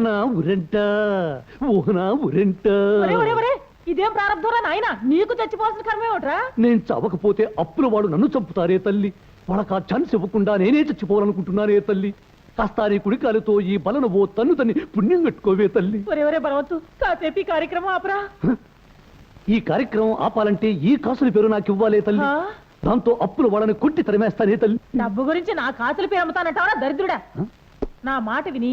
ఊహనా ఉరెంట? ఊహనా ఉరెంట? ఒరే ఒరే ఒరే ఇదేం ప్రారంభంరా నాయన? నీకు చచ్చిపోవాల్సిన కర్మే ఒకట్రా నేను చవకపోతే అప్పుల వాడు నన్ను చంపుతారే తల్లి. వాళ్ళకి ఆ ఛాన్స్ ఇవ్వకుండా నేనే చచ్చిపోవాలనుకుంటున్నానే తల్లి. కాస్త నీ కుడికాలతో ఈ బలను ఓ తన్ను తన్ని పుణ్యం కట్టుకోవే తల్లి. ఒరే ఒరే బలవత్తు కాసేపు ఈ కార్యక్రమం ఆపరా. ఈ కార్యక్రమం ఆపాలంటే ఈ కాసుల పేరు నాకు ఇవ్వాలే తల్లి. ఆ? దాంతో అప్పుల వాళ్ళని కొట్టి తరిమేస్తానే తల్లి. డబ్బు గురించి నా కాసులు పేరు అమ్ముతానంటావరా దరిద్రుడా? నా మాట విని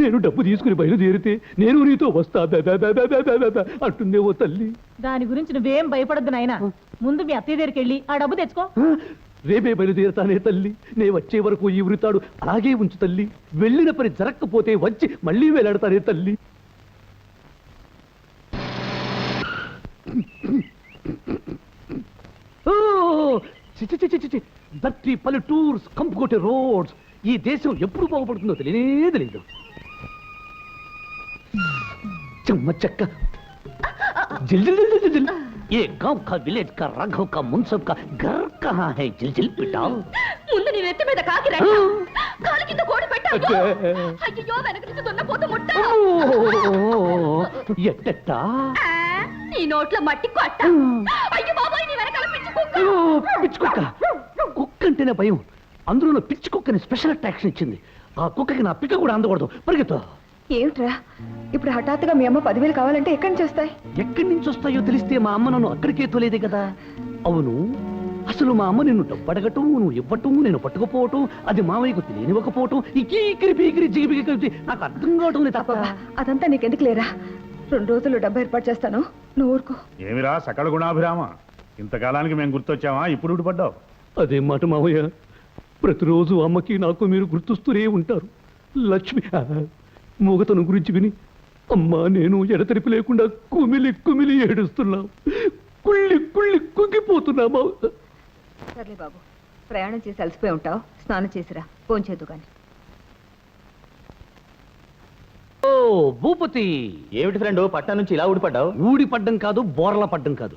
నేను డబ్బు తీసుకుని బయలుదేరితే నేను నీతో వస్తా. అంటుందే ఓ తల్లి. దాని గురించి నువ్వేం భయపడద్దు నాయనా. ముందు మీ అత్తయ్య దగ్గరికి వెళ్ళి ఆ డబ్బు తెచ్చుకో? రేపే బయలుదేరుతానే తల్లి. నే వచ్చే వరకు ఈ వృతాడు అలాగే ఉంచు తల్లి. వెళ్ళిన పని జరక్కపోతే వచ్చి మళ్ళీ వేలాడతానే తల్లి. ఓ చి చి చి చి చి చి. దట్టి పల్లెటూర్స్ కంపుకొట్టే రోడ్స్. ఈ దేశం ఎప్పుడు బాగుపడుతుందో తెలియనే తెలియదు చెమ్మ చెక్క जिल जिल जिल जिल जिल ये गांव का विलेज का राघव का मुनसब का घर कहाँ है जिल जिल पिटाओ ముందు నీ నెత్తి మీద కాకి రెట్ట కాలు కింద కోడి పెట్టావు అబ్బే. అయ్యో వెనక నుంచి దున్నపోతు ముట్ట ఎట్టట్టా ఆ, నీ నోట్లో మట్టి కొట్ట అయ్యో బాబాయ్ నీ వెనకాల పిచ్చి కుక్క అయ్యో, పిచ్చి కుక్క కుక్క అంటేనే భయం అందులో పిచ్చి కుక్కని స్పెషల్ అట్రాక్షన్ ఇచ్చింది ఆ కుక్కకి నా పిక్క కూడా అందకూడదు పరిగెత్తు ఏమిట్రా? ఇప్పుడు హఠాత్తుగా మీ అమ్మ పదివేలు కావాలంటే ఎక్కడి నుంచి వస్తాయి? ఎక్కడి నుంచి వస్తాయో తెలిస్తే మా అమ్మ నన్ను అక్కడికే తోలేదే కదా. అవును అసలు మా అమ్మ నిన్ను డబ్బు అడగటం నువ్వు ఇవ్వటం నేను పట్టుకుపోవటం అది మావయ్యకు తెలియనివ్వకపోవటం ఈ కీకిరి పీకిరి జిగిపిగి కలిపి నాకు అర్థం కావటం లేదు తప్ప. అదంతా నీకెందుకు లేరా? రెండు రోజులు డబ్బు ఏర్పాటు చేస్తాను. నువ్వు ఊరుకో. ఏమిరా సకల గుణాభిరామ? ఇంతకాలానికి మేము గుర్తొచ్చామా? ఇప్పుడు ఊడిపడ్డావు అదే మాట మావయ్య. ప్రతిరోజు అమ్మకి నాకు మీరు గుర్తుస్తూనే ఉంటారు. లక్ష్మి మూగతను గురించి విని అమ్మా నేను ఎడతెరిపి లేకుండా కుమిలి కుమిలి ఏడుస్తున్నాం. కుళ్ళి కుళ్ళి కుంగిపోతున్నా మావ సర్లే బాబు ప్రయాణం చేసి అలసిపోయి ఉంటావు. స్నానం చేసిరా. ఫోన్ చేద్దు కానీ ఓ భూపతి! ఏమిటి ఫ్రెండ్ పట్నం నుంచి ఇలా ఊడిపడ్డావు? ఊడి పడ్డం కాదు బోర్ల పడ్డం కాదు.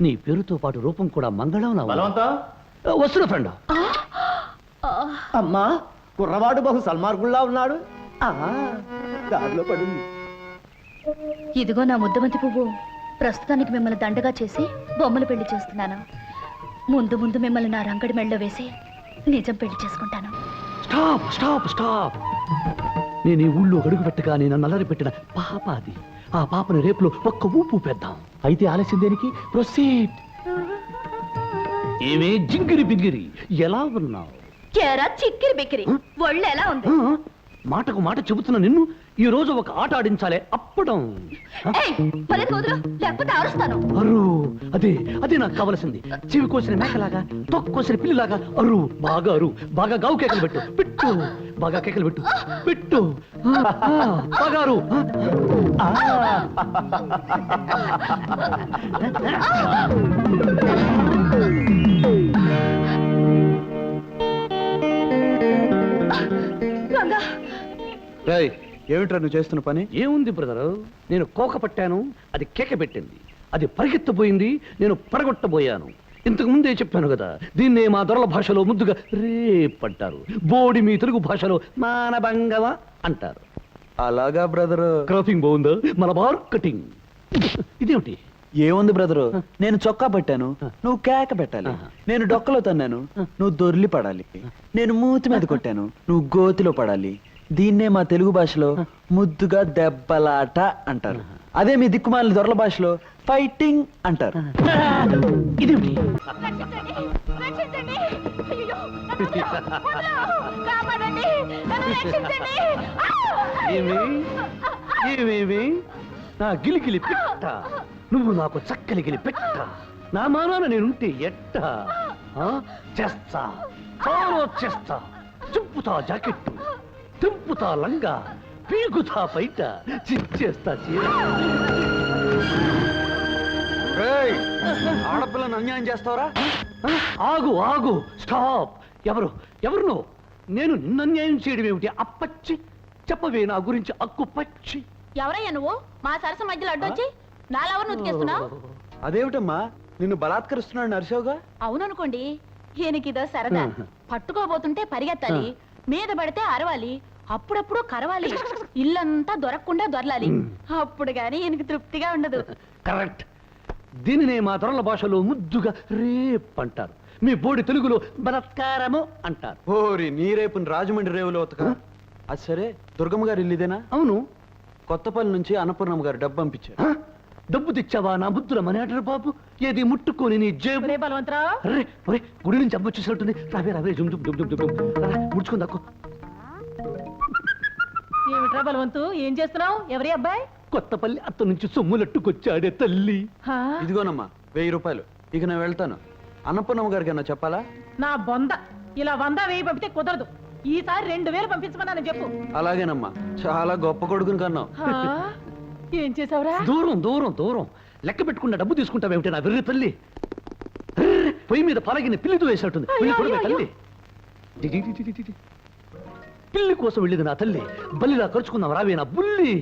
నీ పేరుతో పాటు రూపం కూడా మంగళం బలవంతం? వస్తున్నా ఫ్రెండ్. అమ్మా కుర్రవాడు బహు సల్మార్గుల్లా ఉన్నాడు. ఆ, దారిలో పడింది. ఇదిగో నా ముద్దబంతి పువ్వు. ప్రస్తుతానికి మిమ్మల్ని దండగా చేసి బొమ్మలు పెళ్ళి చేస్తున్నాను. ముందు ముందు మిమ్మల్ని నా రంగడి మెళ్ళలో వేసి నిజం పెళ్ళి చేసుకుంటాను. Stop stop stop. నేను ఈ ఊళ్ళో అడుగు పెట్టగా నేను నల్లరి పెట్టిన పాప అది ఆ పాపని రేపులో ఒక్క ఊపు పెద్దాం అయితే ఆలస్యం దేనికి? ప్రొసీడ్ ఏమే జింగిరి బింగిరి? ఎలా ఉన్నావు? కేరా చిక్కిరి బిక్కిరి. ఒళ్ళు ఎలా ఉంది? మాటకు మాట చెబుతున్న నిన్ను ఈ రోజు ఒక ఆట ఆడించాలే అప్పడం. అరు అదే అదే నాకు కావలసింది. చెవి కోసిన మేకలాగా తొక్కు కోసిన పిల్లిలాగా అరు బాగా అరు బాగా గావు కేకలు పెట్టు పెట్టు బాగా కేకలు పెట్టు పెట్టు. బాగా అరు. ఆ. ఏమిట్రా నువ్వు చేస్తున్న పని? ఏముంది బ్రదరు? నేను కోక పట్టాను అది కేక పెట్టింది. అది పరిగెత్తబోయింది నేను పడగొట్టబోయాను. ఇంతకు ముందే చెప్పాను కదా దీన్నే మా దొరల భాషలో ముద్దుగా రేప్ అంటారు. బోడి మీ తెలుగు భాషలో మానభంగవ అంటారు. అలాగా బ్రదరు? క్రాపింగ్ బాగుందా? మన మార్కెటింగ్ ఇదేమిటి? ఏముంది బ్రదరు? నేను చొక్కా పట్టాను నువ్వు కేక పెట్టాలి. నేను డొక్కలో తన్నాను నువ్వు దొర్లి పడాలి. నేను మూతి మీద కొట్టాను నువ్వు గోతిలో పడాలి. దీన్నే మా తెలుగు భాషలో ముద్దుగా దెబ్బలాట అంటారు. అదే మీ దిక్కుమాలిన దొరల భాషలో ఫైటింగ్ అంటారు. ఏమేమి? నా గిలిగిలి పెట్ట. నువ్వు నాకు చక్కలిగిలి పెట్ట. నా మానాన నేనుంటే ఎట్ట? ఆ? చేస్తా. చాలా చేస్తా. చింపుతా జాకెట్టు. తింపుతా లంగా పీకుతా బయట చిచ్చేస్తా చీర. ఆడపిల్లను అన్యాయం చేస్తావరా? ఆగు ఆగు స్టాప్. ఎవరు? ఎవరు నువ్వు నేను నిన్న అన్యాయం చేయడం ఏమిటి? అప్పచ్చి చెప్పవే నా గురించి అక్కు పచ్చి. ఎవరయ్యా నువ్వు? మా సరస మధ్యలో అడ్డొచ్చి నాలెవరు ఉతికేస్తున్నావు అదేమిటమ్మా? నిన్ను బలాత్కరిస్తున్నాడు నరసోగా అవుననుకోండి ఈయనకిదో సరదా. పట్టుకోబోతుంటే పరిగెత్తాలి. మీద పడితే అరవాలి అప్పుడప్పుడు కరవాలి. ఇల్లంతా దొరకకుండా దొరలాలి. అప్పుడు గాని ఈయనకి తృప్తిగా ఉండదు. కరెక్ట్. దీనినే మా తొరల భాషలో ముద్దుగా రేప్ అంటారు. మీ బోడి తెలుగులో బలత్కారము అంటారు. ఓరి నీ రేపుని రాజమండ్రి రేవులో ఉతక. అది సరే దుర్గమ్మ గారు ఇల్లు ఇదేనా? అవును. కొత్తపల్లి నుంచి అన్నపూర్ణమ్మ గారు డబ్బు పంపించారు? డబ్బు తెచ్చావా నా బుద్ధుల మనేటరు బాబు? ఏది ముట్టుకొని నీ జేబు? ఒరే బలవంతరావు అరే ఒరే గుడి నుంచి అమ్మ వచ్చేసినట్టుంది. రావే రావే జుమ్ జుమ్ జుమ్ జుమ్ జుమ్. రా, ముడుచుకుంది అక్కు ఏమిట్రా బలవంతు? ఏం చేస్తున్నావు? ఎవరి అబ్బాయి? కొత్తపల్లి అత్త నుంచి సొమ్ములట్టుకొచ్చాడే తల్లి. హా? ఇదిగోనమ్మా వెయ్యి రూపాయలు. ఇక నేను వెళ్తాను. అన్నపూర్ణమ్మ గారికి ఏమన్నా చెప్పాలా? నా బొంద. ఇలా వంద వేయి పంపితే కుదరదు. ఈసారి రెండు వేలు పంపించమన్నాను చెప్పు. అలాగేనమ్మా. చాలా గొప్ప కొడుకుని కన్నావు. హా? ఏం చేసావురా? దూరం దూరం దూరం. లెక్క పెట్టుకున్న డబ్బు తీసుకుంటావేమిటి నా వెర్రి తల్లి? పొయ్యి మీద పలగిన పిల్లితో వేసినట్టుంది వెళ్ళి అయ్యో, చూడవే తల్లి. పిల్లి కోసం వెళ్ళింది నా తల్లి. బల్లిలా ఖర్చుకుందాం రావే నా బుల్లి.